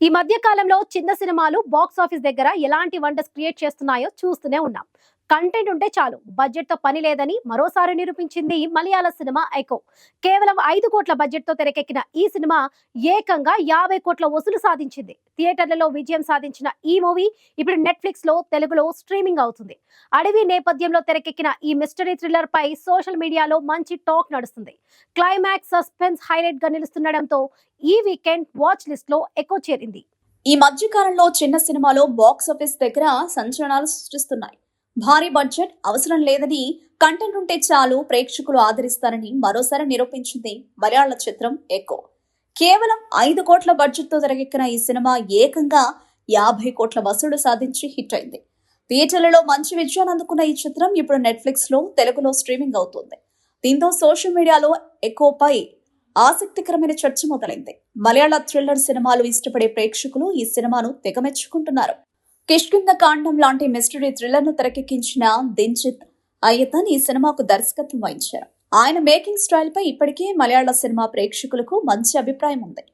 ఈ మధ్య కాలంలో చిన్న సినిమాలు బాక్స్ ఆఫీస్ దగ్గర ఎలాంటి వండర్స్ క్రియేట్ చేస్తున్నాయో చూస్తూనే ఉన్నాం. కంటెంట్ ఉంటే చాలు బడ్జెట్తో పని లేదని మరోసారి నిరూపించింది మలయాళ సినిమా ఐకో కేవలం ఐదు కోట్ల బడ్జెట్తో తెరకెక్కిన ఈ సినిమా ఏకంగా యాభై కోట్ల వసూలు సాధించింది. థియేటర్లలో విజయం సాధించిన ఈ మూవీ ఇప్పుడు నెట్ఫ్లిక్స్లో తెలుగులో స్ట్రీమింగ్ అవుతుంది. అడవి నేపథ్యంలో తెరకెక్కిన ఈ మిస్టరీ థ్రిల్లర్ పై సోషల్ మీడియాలో మంచి టాక్ నడుస్తుంది. క్లైమాక్స్ సస్పెన్స్ హైలైట్గా నిలుస్తుండడంతో ఈ వీకెండ్ వాచ్ లిస్ట్లో ఎక్కువ చేరింది. ఈ మధ్య కాలంలో చిన్న సినిమాలు బాక్స్ ఆఫీస్ దగ్గర సంచలనాలు సృష్టిస్తున్నాయి. భారీ బడ్జెట్ అవసరం లేదని కంటెంట్ ఉంటే చాలు ప్రేక్షకులు ఆదరిస్తారని మరోసారి నిరూపించింది మలయాళ చిత్రం ఎకో కేవలం ఐదు కోట్ల బడ్జెట్తో తెరకెక్కిన ఈ సినిమా ఏకంగా యాభై కోట్ల వసూలు సాధించి హిట్ అయింది. థియేటర్లలో మంచి విజయాన్ని అందుకున్న ఈ చిత్రం ఇప్పుడు నెట్ఫ్లిక్స్లో తెలుగులో స్ట్రీమింగ్ అవుతుంది. దీంతో సోషల్ మీడియాలో ఎకోపై ఆసక్తికరమైన చర్చ మొదలైంది. మలయాళ థ్రిల్లర్ సినిమాలు ఇష్టపడే ప్రేక్షకులు ఈ సినిమాను తెగమెచ్చుకుంటున్నారు. కిష్కింద కాండం లాంటి మిస్టరీ థ్రిల్లర్ను తెరకెక్కించిన దింజిత్ అయ్యతన్ ఈ సినిమాకు దర్శకత్వం వహించారు. ఆయన మేకింగ్ స్టైల్ పై ఇప్పటికే మలయాళ సినిమా ప్రేక్షకులకు మంచి అభిప్రాయం ఉంది.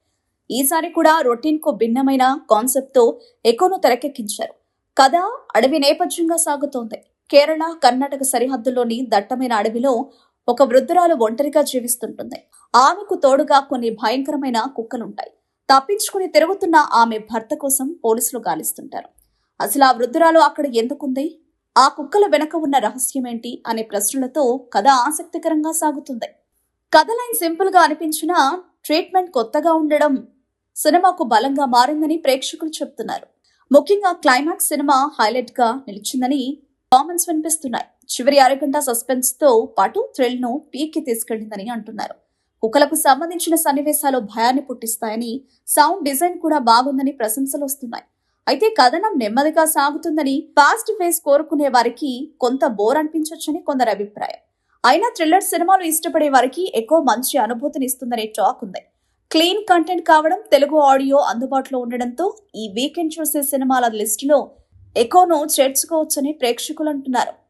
ఈసారి కూడా రొటీన్కు భిన్నమైన కాన్సెప్ట్తో ఎకోను తెరకెక్కించారు. కథ అడవి నేపథ్యంగా సాగుతోంది. కేరళ కర్ణాటక సరిహద్దులోని దట్టమైన అడవిలో ఒక వృద్ధురాలు ఒంటరిగా జీవిస్తుంటుంది. ఆమెకు తోడుగా కొన్ని భయంకరమైన కుక్కలుంటాయి. తప్పించుకుని తిరుగుతున్న ఆమె భర్త కోసం పోలీసులు గాలిస్తుంటారు. అసలు ఆ వృద్ధురాలు అక్కడ ఎందుకుంది? ఆ కుక్కల వెనక ఉన్న రహస్యం ఏంటి అనే ప్రశ్నలతో కథ ఆసక్తికరంగా సాగుతుంది. కథ లైన్ సింపుల్గా అనిపించినా ట్రీట్మెంట్ కొత్తగా ఉండడం సినిమాకు బలంగా మారిందని ప్రేక్షకులు చెప్తున్నారు. ముఖ్యంగా క్లైమాక్స్ సినిమా హైలైట్గా నిలిచిందని కామెంట్స్ వినిపిస్తున్నాయి. చివరి అరగంట సస్పెన్స్తో పాటు థ్రిల్ను పీక్కి తీసుకెళ్ళిందని అంటున్నారు. కుక్కలకు సంబంధించిన సన్నివేశాలు భయాన్ని పుట్టిస్తాయని సౌండ్ డిజైన్ కూడా బాగుందని ప్రశంసలు వస్తున్నాయి. అయితే కథనం నెమ్మదిగా సాగుతుందని ఫాస్ట్ ఫేస్ కోరుకునే వారికి కొంత బోర్ అనిపించొచ్చని కొందరి అభిప్రాయం. అయినా థ్రిల్లర్ సినిమాలు ఇష్టపడే వారికి ఎక్కువ మంచి అనుభూతిని ఇస్తుందనే టాక్ ఉంది. క్లీన్ కంటెంట్ కావడం తెలుగు ఆడియో అందుబాటులో ఉండడంతో ఈ వీకెండ్ చూసే సినిమాల లిస్టులో ఎకోను చేర్చుకోవచ్చని ప్రేక్షకులు అంటున్నారు.